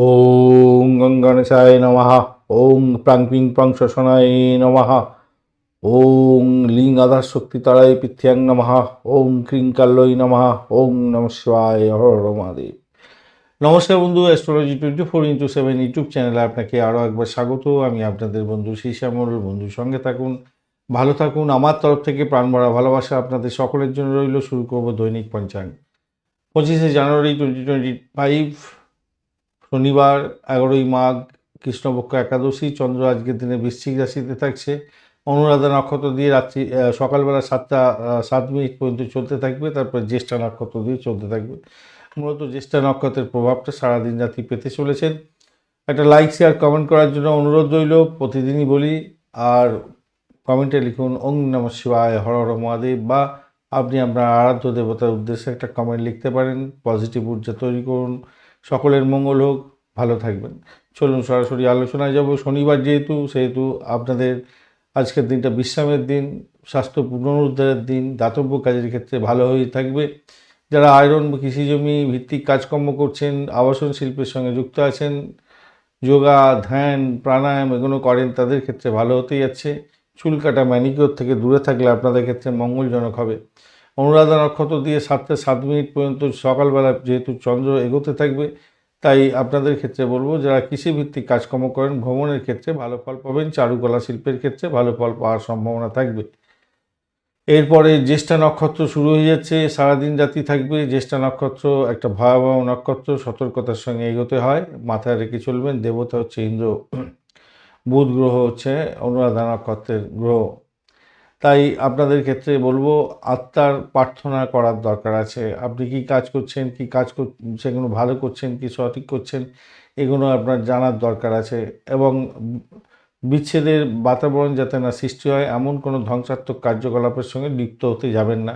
ওং গঙ্গণেশায় নমঃ। ওং প্রাং পিং প্রং শোষণায় নমঃ। ওং লিং আধার শক্তি তারায় পৃথ্যাং নমঃ। ওং ক্রিং কাল্লই নমঃ। ওং নম শিবায় হর মহাদেব। নমস্কার বন্ধু astrology twenty four into seven YouTube চ্যানেলে আপনাকে আরও একবার স্বাগত। আমি আপনাদের বন্ধু শ্যামল বন্ধুর সঙ্গে থাকুন, ভালো থাকুন। আমার তরফ থেকে প্রাণ ভরা ভালোবাসা আপনাদের সকলের জন্য রইল। শুরু করব দৈনিক পঞ্চাঙ্গ। পঁচিশে জানুয়ারি টোয়েন্টি টোয়েন্টি ফাইভ শনিবার এগারোই মাঘ, কৃষ্ণপক্ষ একাদশী, চন্দ্র আজকের দিনে বৃশ্চিক রাশিতে থাকছে। অনুরাধা নক্ষত্র দিয়ে রাত্রি সকালবেলা সাতটা সাত মিনিট পর্যন্ত চলতে থাকবে, তারপর জ্যেষ্ঠা নক্ষত্র দিয়ে চলতে থাকবে। মূলত জ্যেষ্ঠা নক্ষত্রের প্রভাবটা সারাদিন রাত্রি পেতে চলেছেন। একটা লাইক, শেয়ার, কমেন্ট করার জন্য অনুরোধ রইল, প্রতিদিনই বলি, আর কমেন্টে লিখুন, ওং নম শিবায়, হর হর মহাদেব, বা আপনি আপনার আরাধ্য দেবতার উদ্দেশ্যে একটা কমেন্ট লিখতে পারেন, পজিটিভ ঊর্জা তৈরি করুন। সকলের মঙ্গল হোক, ভালো থাকবেন। চলুন সরাসরি আলোচনায় যাব। শনিবার যেহেতু, সেহেতু আপনাদের আজকের দিনটা বিশ্রামের দিন, স্বাস্থ্য পুনরুদ্ধারের দিন, দাতব্য কাজের ক্ষেত্রে ভালো হয়ে থাকবে। যারা আয়রন কৃষিজমি ভিত্তিক কাজকর্ম করছেন, আবাসন শিল্পের সঙ্গে যুক্ত আছেন, যোগা, ধ্যান, প্রাণায়াম এগুলো করেন, তাদের ক্ষেত্রে ভালো হতে যাচ্ছে। চুল কাটা ম্যানিকিওর থেকে দূরে থাকলে আপনাদের ক্ষেত্রে মঙ্গলজনক হবে। অনুরাধা নক্ষত্র দিয়ে সাতটা সাত মিনিট পর্যন্ত সকালবেলা যেহেতু চন্দ্র এগোতে থাকবে, তাই আপনাদের ক্ষেত্রে বলব যারা কৃষিভিত্তিক কাজকর্ম করেন, ভ্রমণের ক্ষেত্রে ভালো ফল পাবেন, চারুকলা শিল্পের ক্ষেত্রে ভালো ফল পাওয়ার সম্ভাবনা থাকবে। এরপরে জ্যেষ্ঠা নক্ষত্র শুরু হয়ে যাচ্ছে, সারাদিন রাতি থাকবে, জ্যেষ্ঠা নক্ষত্র একটা ভয়াবহ নক্ষত্র, সতর্কতার সঙ্গে এগোতে হয়, মাথায় রেখে চলবেন, দেবতা হচ্ছে ইন্দ্র, বুধ গ্রহ হচ্ছে অনুরাধা নক্ষত্রের গ্রহ। তাই আপনাদের ক্ষেত্রে বলব, আত্মার প্রার্থনা করার দরকার আছে। আপনি কি কাজ করছেন, কি কাজ কর- সেগুলো ভালো করছেন, কি সঠিক করছেন, এগুলো আপনার জানার দরকার আছে এবং বিচ্ছেদের বাতাবরণ যাতে না সৃষ্টি হয়, এমন কোনো ধ্বংসাত্মক কার্যকলাপের সঙ্গে লিপ্ত হতে যাবেন না।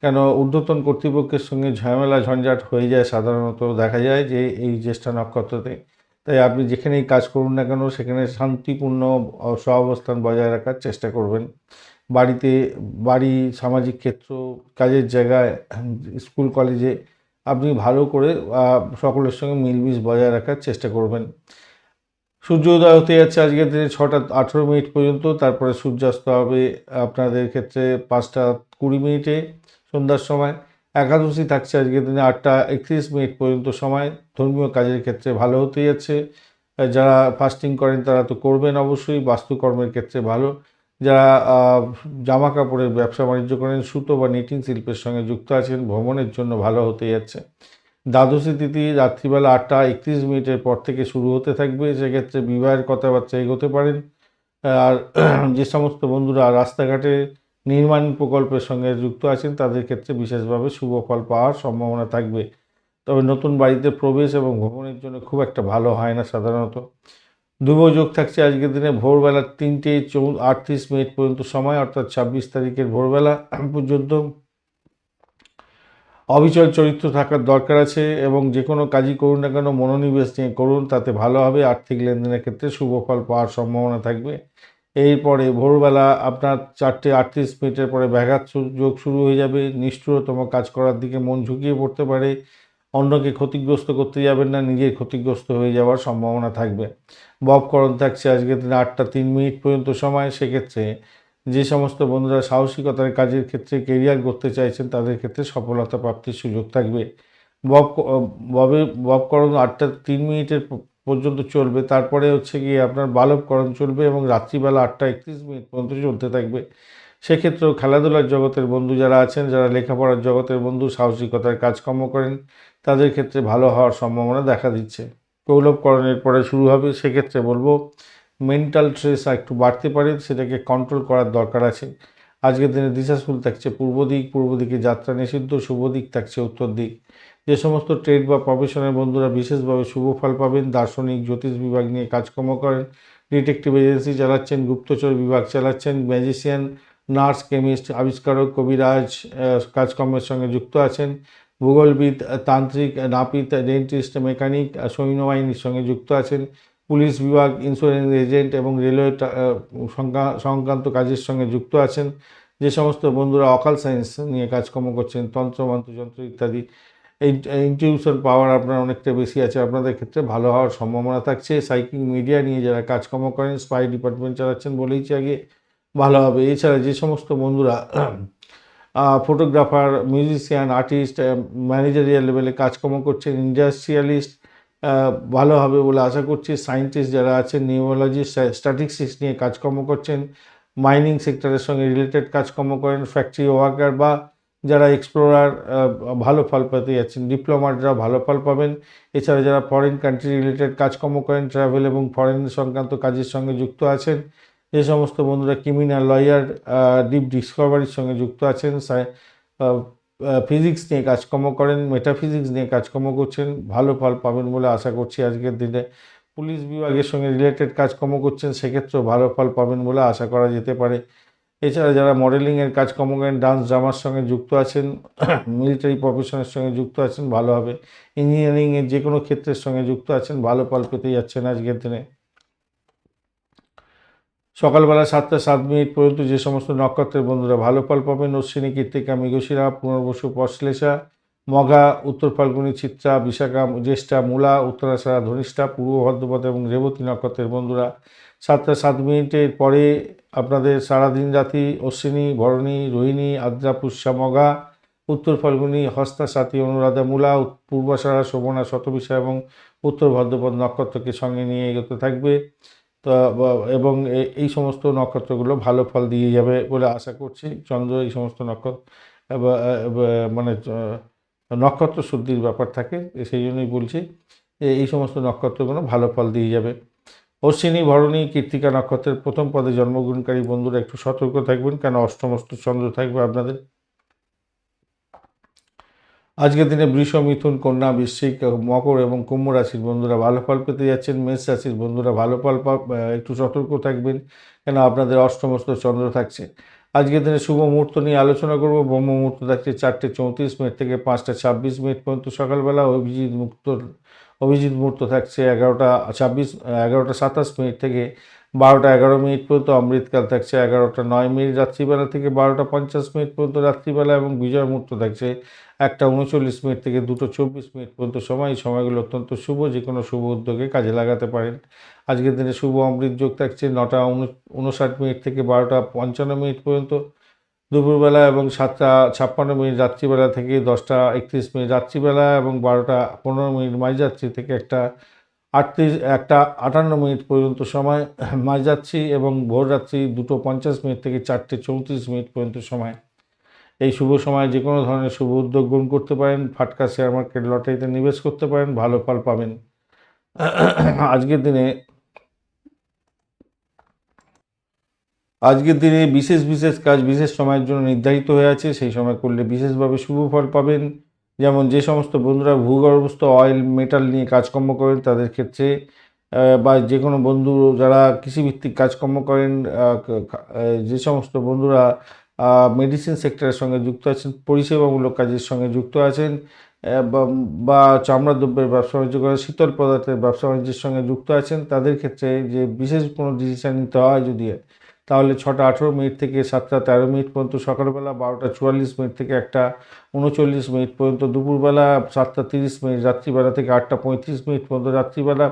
কেন, ঊর্ধ্বতন কর্তৃপক্ষের সঙ্গে ঝামেলা ঝঞ্ঝাট হয়ে যায় সাধারণত দেখা যায় যে, এই জ্যেষ্ঠা নক্ষত্রতে। তাই আপনি যেখানেই কাজ করুন না কেন, সেখানে শান্তিপূর্ণ সহাবস্থান বজায় রাখার চেষ্টা করবেন। বাড়িতে, বাড়ি, সামাজিক ক্ষেত্র, কাজের জায়গায়, স্কুল, কলেজে আপনি ভালো করে সকলের সঙ্গে মিলমিশ বজায় রাখার চেষ্টা করবেন। সূর্যোদয় হতে যাচ্ছে আজকের দিনে ছটা আঠেরো মিনিট পর্যন্ত, তারপরে সূর্যাস্ত হবে আপনাদের ক্ষেত্রে পাঁচটা কুড়ি মিনিটে সন্ধ্যার সময়। একাদশী থাকছে আজকের দিনে আটটা একত্রিশ মিনিট পর্যন্ত সময়। ধর্মীয় কাজের ক্ষেত্রে ভালো হতে যাচ্ছে। যারা ফাস্টিং করেন তারা তো করবেন অবশ্যই, বাস্তুকর্মের ক্ষেত্রে ভালো। যারা জামা কাপড়ের ব্যবসা বাণিজ্য করেন, সুতো বা নিটিং শিল্পের সঙ্গে যুক্ত আছেন, ভ্রমণের জন্য ভালো হতে যাচ্ছে। দ্বাদশী তিথি রাত্রিবেলা আটটা একত্রিশ মিনিটের পর থেকে শুরু হতে থাকবে, সেক্ষেত্রে বিবাহের কথাবার্তা এগোতে পারেন। আর যে সমস্ত বন্ধুরা রাস্তাঘাটে নির্মাণ প্রকল্পের সঙ্গে যুক্ত আছেন, তাদের ক্ষেত্রে বিশেষভাবে শুভ ফল পাওয়ার সম্ভাবনা থাকবে। তবে নতুন বাড়িতে প্রবেশ এবং ভ্রমণের জন্য খুব একটা ভালো হয় না সাধারণত। দুর্যোগ থাকছে আজকের দিনে ভোরবেলা তিনটে চৌ আটত্রিশ মিনিট পর্যন্ত সময়, অর্থাৎ ছাব্বিশ তারিখের ভোরবেলা পর্যন্ত। অবিচল চরিত্র থাকার দরকার আছে এবং যে কোনো কাজই করুন না কেন, মনোনিবেশ নিয়ে করুন, তাতে ভালো হবে। আর্থিক লেনদেনের ক্ষেত্রে শুভ ফল পাওয়ার সম্ভাবনা থাকবে। এরপরে ভোরবেলা আপনার চারটে আটত্রিশ মিনিটের পরে ব্যাঘাত যোগ শুরু হয়ে যাবে। নিষ্ঠুরতম কাজ করার দিকে মন ঝুঁকিয়ে পড়তে পারে। অন্যকে ক্ষতিগ্রস্ত করতে যাবেন না নিজের ক্ষতিগ্রস্ত হয়ে যাওয়ার সম্ভাবনা থাকবে। ববকরণ থাকছে আজকের দিনে আটটা তিন মিনিট পর্যন্ত সময়, সেক্ষেত্রে যে সমস্ত বন্ধুরা সাহসিকতার কাজের ক্ষেত্রে কেরিয়ার করতে চাইছেন, তাদের ক্ষেত্রে সফলতা প্রাপ্তির সুযোগ থাকবে। বব ববে ববকরণ আটটা তিন মিনিটের পর্যন্ত চলবে। তারপরে হচ্ছে গিয়ে আপনার বালবকরণ চলবে এবং রাত্রিবেলা আটটা একত্রিশ মিনিট পর্যন্ত চলতে থাকবে। সেক্ষেত্রেও খেলাধুলার জগতের বন্ধু যারা আছেন, যারা লেখাপড়ার জগতের বন্ধু, সাহসিকতার কাজকর্ম করেন, তাদের ক্ষেত্রে ভালো হওয়ার সম্ভাবনা দেখা দিচ্ছে। কৌলভকরণের পরে শুরু হবে, সেক্ষেত্রে বলব মেন্টাল স্ট্রেস একটু বাড়তে পারে, সেটাকে কন্ট্রোল করার দরকার আছে। আজকের দিনে দিশাশুল থাকছে পূর্ব দিক, পূর্ব দিকে যাত্রা নিষিদ্ধ, শুভ দিক থাকছে উত্তর দিক। যে সমস্ত ট্রেড বা প্রফেশনের বন্ধুরা বিশেষভাবে শুভ ফল পাবেন, দার্শনিক, জ্যোতিষ বিভাগ নিয়ে কাজকর্ম করেন ডিটেকটিভ এজেন্সি চালাচ্ছেন, গুপ্তচর বিভাগ চালাচ্ছেন ম্যাজিশিয়ান নার্স, কেমিস্ট, আবিষ্কারক, কবিরাজ কাজকর্মের সঙ্গে যুক্ত আছেন। ভূগোলবিদ, তান্ত্রিক, নাপিত, ডেন্টিস্ট, মেকানিক সৈন্যবাহিনীর সঙ্গে যুক্ত আছেন। পুলিশ বিভাগ, ইন্স্যুরেন্স এজেন্ট এবং রেলওয়ে সংক্রান্ত কাজের সঙ্গে যুক্ত আছেন। যে সমস্ত বন্ধুরা অকাল সায়েন্স নিয়ে কাজকর্ম করছেন, তন্ত্র মন্ত্র যন্ত্র ইত্যাদি ইনটিউশন পাওয়ার আপনার অনেকটা বেশি আছে। আপনাদের ক্ষেত্রে ভালো হওয়ার সম্ভাবনা থাকছে। সাইকিং মিডিয়া নিয়ে যারা কাজকর্ম করেন, স্পাই ডিপার্টমেন্ট চালাচ্ছেন বলেইছি আগে। ভালো হবে। এছাড়া যে সমস্ত বন্ধুরা ফটোগ্রাফার মিউজিশিয়ান আর্টিস্ট ম্যানেজারিয়াল লেভেলে কাজকর্ম করছেন ইন্ডাস্ট্রিয়ালিস্ট ভালো হবে বলে আশা করছি। সায়েন্টিস্ট যারা আছেন নিউমোলজিস্ট স্ট্যাটিস্টিক্স নিয়ে কাজকর্ম করছেন মাইনিং সেক্টরের সঙ্গে রিলেটেড কাজকর্ম করেন ফ্যাক্টরি ওয়ার্কার বা যারা এক্সপ্লোরার ভালো ফল পেতে যাচ্ছেন। ডিপ্লোমাটরা ভালো ফল পাবেন। এছাড়া যারা ফরেন কান্ট্রি রিলেটেড কাজকর্ম করেন ট্রাভেল এবং ফরেন সংক্রান্ত কাজের সঙ্গে যুক্ত আছেন যে সমস্ত বন্ধুরা ক্রিমিনাল লয়ার ডিপ ডিসকভারির সঙ্গে যুক্ত আছেন ফিজিক্স নিয়ে কাজকর্ম করেন মেটাফিজিক্স নিয়ে কাজকর্ম করছেন, ভালো ফল পাবেন বলে আশা করছি আজকের দিনে। পুলিশ বিভাগের সঙ্গে রিলেটেড কাজকর্ম করছেন, সেক্ষেত্রেও ভালো ফল পাবেন বলে আশা করা যেতে পারে। এছাড়া যারা মডেলিংয়ের কাজকর্ম করেন ডান্স ড্রামার সঙ্গে যুক্ত আছেন মিলিটারি প্রফেশনের সঙ্গে যুক্ত আছেন, ভালো হবে। ইঞ্জিনিয়ারিংয়ের যে কোনো ক্ষেত্রের সঙ্গে যুক্ত আছেন, ভালো ফল পেতে যাচ্ছেন আজকের দিনে। সকালবেলা সাতটা সাত মিনিট পর্যন্ত যে সমস্ত নক্ষত্রের বন্ধুরা ভালো ফল পাবেন অশ্বিনী কীর্তিকা মৃগশিরা, পুনর্বসু, পশ্লেষা, মগা, উত্তর ফাল্গুনী, চিত্রা, বিশাখা, জ্যেষ্ঠা, মূলা উত্তরাষাঢ়া ধনিষ্ঠা, পূর্ব ভদ্রপদ এবং রেবতী নক্ষত্রের বন্ধুরা সাতটা সাত মিনিটের পরে আপনাদের সারাদিন রাতি অশ্বিনী, ভরণী, রোহিণী, আদ্রা, পুষ্যা, মগা, উত্তর ফাল্গুনী, হস্তা সাথী অনুরাধা, মূলা পূর্বাষাঢ়া শোভনা, শতবিশা এবং উত্তর ভদ্রপদ নক্ষত্রকে সঙ্গে নিয়ে এগোতে থাকবে। তো এবং এই সমস্ত নক্ষত্রগুলো ভালো ফল দিয়ে যাবে বলে আশা করছি। চন্দ্র এই সমস্ত নক্ষত্র মানে নক্ষত্র শুদ্ধির ব্যাপার থাকে সেই জন্যই বলছি যে এই সমস্ত নক্ষত্রগুলো ভালো ফল দিয়ে যাবে। অশ্বিনী, ভরণী, কীর্তিকা নক্ষত্রের প্রথম পদে জন্মগ্রহণকারী বন্ধুরা একটু সতর্ক থাকবেন, কেন অষ্টমস্ত চন্দ্র থাকবে আপনাদের? আজকের দিনে বৃষ, মিথুন, কন্যা, বৃশ্চিক, মকর এবং কুম্ভ রাশির বন্ধুরা ভালো ফল পেতে যাচ্ছেন। মেষ রাশির বন্ধুরা ভালো ফল একটু সতর্ক থাকবেন, কেন আপনাদের অষ্টমস্ত চন্দ্র থাকছে। আজকের দিনে শুভ মুহূর্ত নিয়ে আলোচনা করব। ব্রহ্ম মুহূর্ত থাকছে চারটে চৌত্রিশ মিনিট থেকে পাঁচটা ছাব্বিশ মিনিট পর্যন্ত সকালবেলা অভিজিৎ মুক্ত, অভিজিৎ মুহূর্ত থাকছে এগারোটা ছাব্বিশ, এগারোটা সাতাশ মিনিট থেকে বারোটা এগারো মিনিট পর্যন্ত অমৃতকাল থাকছে, এগারোটা নয় মিনিট রাত্রিবেলা থেকে বারোটা পঞ্চাশ মিনিট পর্যন্ত রাত্রিবেলা এবং বিজয় মুহূর্ত থাকছে একটা উনচল্লিশ মিনিট থেকে দুটো চব্বিশ মিনিট পর্যন্ত। সময়, এই সময়গুলো অত্যন্ত শুভ, যে কোনো শুভ উদ্যোগে কাজে লাগাতে পারেন। আজকের দিনে শুভ অমৃত যোগ থাকছে নটা উনষাট মিনিট থেকে বারোটা পঞ্চান্ন মিনিট পর্যন্ত। দুপুরবেলা এবং সাতটা ছাপ্পান্ন মিনিট রাত্রিবেলা থেকে দশটা একত্রিশ মিনিট রাত্রিবেলা এবং বারোটা পনেরো মিনিট মাঝরাত্রি থেকে একটা আটত্রিশ, একটা আটান্ন মিনিট পর্যন্ত সময়। মাঝরাত্রি এবং ভোররাত্রি দুটো পঞ্চাশ মিনিট থেকে চারটে চৌত্রিশ মিনিট পর্যন্ত সময়। এই শুভ সময়ে যে কোনো ধরনের শুভ উদ্যোগ গ্রহণ করতে পারেন। ফাটকা শেয়ার মার্কেট লটারিতে নিবেশ করতে পারেন। ভালো ফল পাবেন। আজকের দিনে আজকের দিনে বিশেষ বিশেষ কাজ বিশেষ সময়ের জন্য নির্ধারিত হয়ে আছে। সেই সময় করলে বিশেষভাবে শুভ ফল পাবেন। যেমন যে সমস্ত বন্ধুরা ভূগর্ভস্থ অয়েল মেটাল নিয়ে কাজকর্ম করেন, তাদের ক্ষেত্রে বা যে কোনো বন্ধু যারা কৃষিভিত্তিক কাজকর্ম করেন যে সমস্ত বন্ধুরা মেডিসিন সেক্টরের সঙ্গে যুক্ত আছেন, পরিষেবামূলক কাজের সঙ্গে যুক্ত আছেন বা চামড়া দ্রব্যের ব্যবসা বাণিজ্য করেন, শীতল পদার্থের ব্যবসা বাণিজ্যের সঙ্গে যুক্ত আছেন, তাদের ক্ষেত্রে যে বিশেষ কোনো ডিসিশান নিতে হয় যদি তাহলে ছটা আঠেরো মিনিট থেকে সাতটা তেরো মিনিট পর্যন্ত সকালবেলা, বারোটা চুয়াল্লিশ মিনিট থেকে একটা উনচল্লিশ মিনিট পর্যন্ত, দুপুরবেলা সাতটা তিরিশ মিনিট, রাত্রিবেলা থেকে আটটা পঁয়ত্রিশ মিনিট পর্যন্ত রাত্রিবেলা,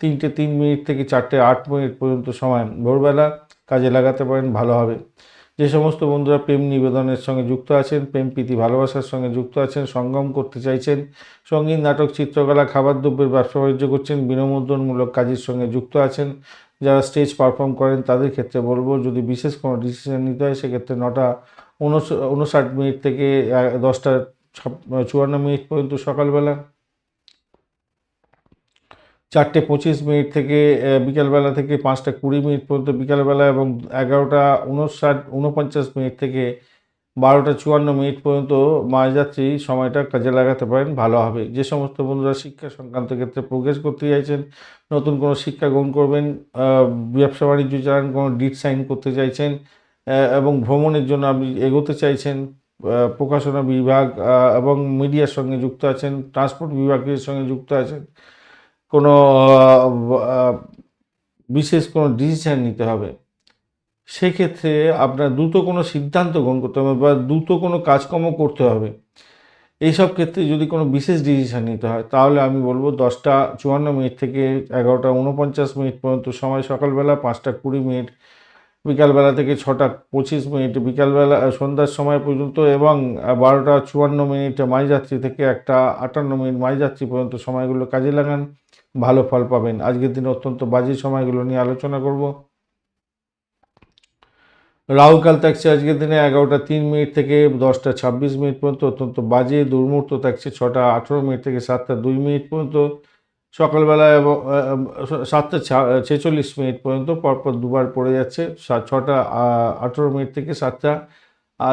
তিনটে তিন মিনিট থেকে চারটে আট মিনিট পর্যন্ত সময়। ভোরবেলা কাজে লাগাতে পারেন, ভালো হবে। যে সমস্ত বন্ধুরা প্রেম নিবেদনের সঙ্গে যুক্ত আছেন, প্রেম প্রীতি ভালোবাসার সঙ্গে যুক্ত আছেন, সঙ্গম করতে চাইছেন সংগীত নাটক, চিত্রকলা, খাবার দ্রব্যের ব্যবসা বাণিজ্য করছেন বিনোদনমূলক কাজের সঙ্গে যুক্ত আছেন যারা স্টেজ পারফর্ম করেন, তাদের ক্ষেত্রে বলব যদি বিশেষ কোনো ডিসিশন নিতে হয়, সেক্ষেত্রে নটা উনষাট মিনিট থেকে দশটা চুয়ান্ন মিনিট পর্যন্ত সকালবেলা। চারটে পঁচিশ মিনিট থেকে বিকালবেলা থেকে পাঁচটা কুড়ি মিনিট পর্যন্ত বিকালবেলা এবং এগারোটা উনষাট, উনপঞ্চাশ মিনিট থেকে বারোটা চুয়ান্ন মিনিট পর্যন্ত মাঝযাত্রী সময়টা কাজে লাগাতে পারেন, ভালো হবে। যে সমস্ত বন্ধুরা শিক্ষা সংক্রান্ত ক্ষেত্রে প্রোগ্রেস করতে চাইছেন, নতুন কোনো শিক্ষা গ্রহণ করবেন ব্যবসা বাণিজ্য চালান, কোনো ডিট সাইন করতে চাইছেন এবং ভ্রমণের জন্য আপনি এগোতে চাইছেন প্রকাশনা বিভাগ এবং মিডিয়ার সঙ্গে যুক্ত আছেন ট্রান্সপোর্ট বিভাগের সঙ্গে যুক্ত আছেন, কোনো বিশেষ কোনো ডিসিশান নিতে হবে। সেক্ষেত্রে আপনার দ্রুত কোনো সিদ্ধান্ত গ্রহণ করতে হবে বা দ্রুত কোনো কাজকর্ম করতে হবে। এইসব ক্ষেত্রে যদি কোনো বিশেষ ডিসিশন নিতে হয়, তাহলে আমি বলব দশটা চুয়ান্ন মিনিট থেকে এগারোটা উনপঞ্চাশ মিনিট পর্যন্ত, সময় সকালবেলা পাঁচটা কুড়ি মিনিট, বিকালবেলা থেকে ছটা পঁচিশ মিনিট, বিকালবেলা সন্ধ্যার সময় পর্যন্ত এবং বারোটা চুয়ান্ন মিনিট মাইযাত্রী থেকে একটা আটান্ন মিনিট মাইযাত্রী পর্যন্ত সময়গুলো কাজে লাগান। ভালো ফল পাবেন। আজকের দিনে অত্যন্ত বাজে সময়গুলো নিয়ে আলোচনা করব। রাহুকাল থাকছে আজকের দিনে এগারোটা তিন মিনিট থেকে দশটা ছাব্বিশ মিনিট পর্যন্ত অত্যন্ত বাজে। দুর্মুহূর্ত থাকছে ছটা আঠেরো মিনিট থেকে সাতটা দুই মিনিট পর্যন্ত। সকালবেলা এবং সাতটা ছেচল্লিশ মিনিট পর্যন্ত পরপর দুবার পড়ে যাচ্ছে। ছটা আঠেরো মিনিট থেকে সাতটা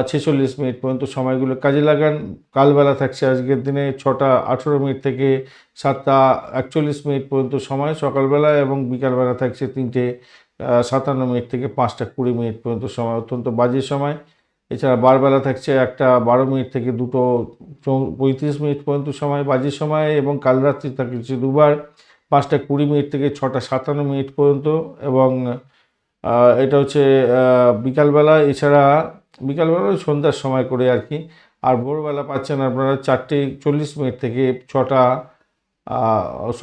ছেচল্লিশ মিনিট পর্যন্ত সময়গুলো কাজে লাগান। কালবেলা থাকছে আজকের দিনে ছটা আঠেরো মিনিট থেকে সাতটা একচল্লিশ মিনিট পর্যন্ত সময়। সকালবেলা এবং বিকালবেলা থাকছে তিনটে সাতান্ন মিনিট থেকে পাঁচটা কুড়ি মিনিট পর্যন্ত সময়, অত্যন্ত বাজে সময়। এছাড়া বারবেলা থাকছে একটা বারো মিনিট থেকে দুটো পঁয়ত্রিশ মিনিট পর্যন্ত সময়, বাজে সময়, এবং কাল রাত্রি থাকছে দুবার, পাঁচটা কুড়ি মিনিট থেকে ছটা সাতান্ন মিনিট পর্যন্ত, এবং এটা হচ্ছে বিকালবেলা। এছাড়া বিকালবেলা ওই সন্ধ্যার সময় করে আর কি। আর ভোরবেলা পাচ্ছেন আপনারা চারটে চল্লিশ মিনিট থেকে ছটা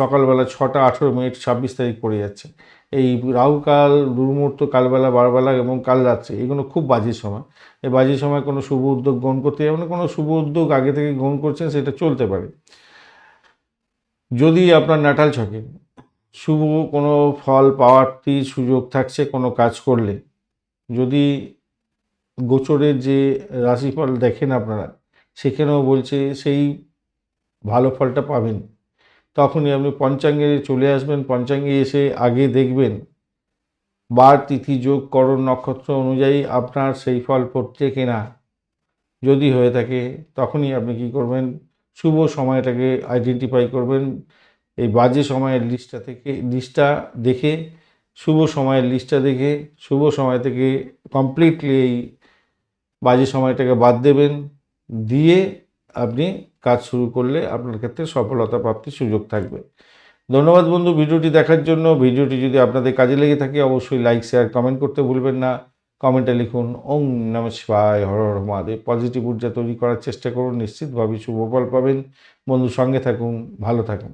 সকালবেলা ছটা আঠেরো মিনিট ছাব্বিশ তারিখ পড়ে যাচ্ছে। এই রাহুকাল দুর্মুহূর্ত, কালবেলা, বারবেলা এবং কাল রাত্রে, এগুলো খুব বাজে সময়। এই বাজে সময় কোনো শুভ উদ্যোগ গ্রহণ করতে যাবেন না কোনো শুভ উদ্যোগ আগে থেকে গ্রহণ করছেন সেটা চলতে পারে। যদি আপনার নাটাল ছকে, শুভ কোনো ফল পাওয়ারটি সুযোগ থাকছে কোনো কাজ করলে, যদি গোচরের যে রাশিফল দেখেন আপনারা, সেখানেও বলছে সেই ভালো ফলটা পাবেন। তখনই আপনি পঞ্চাঙ্গে চলে আসবেন, পঞ্চাঙ্গে এসে আগে দেখবেন। বার তিথি যোগ করণ নক্ষত্র অনুযায়ী আপনার সেই ফল পড়ছে কিনা। যদি হয়ে থাকে, তখনই আপনি কি করবেন? শুভ সময়টাকে আইডেন্টিফাই করবেন। এই বাজে সময়ের লিস্টটা থেকে লিস্টটা দেখে, শুভ সময়ের লিস্টটা দেখে, শুভ সময় থেকে কমপ্লিটলি এই বাজে সময়টাকে বাদ দেবেন। দিয়ে আপনি কাজ শুরু করলে আপনার ক্ষেত্রে সফলতা প্রাপ্তির সুযোগ থাকবে। ধন্যবাদ বন্ধু ভিডিওটি দেখার জন্য। ভিডিওটি যদি আপনাদের কাজে লেগে থাকে অবশ্যই লাইক শেয়ার কমেন্ট করতে ভুলবেন না। কমেন্টে লিখুন, ওং নম শিবায়, হর হর মহাদেব। পজিটিভ ঊর্জা তৈরি করার চেষ্টা করুন। নিশ্চিতভাবে শুভ ফল পাবেন। বন্ধু সঙ্গে থাকুন, ভালো থাকুন।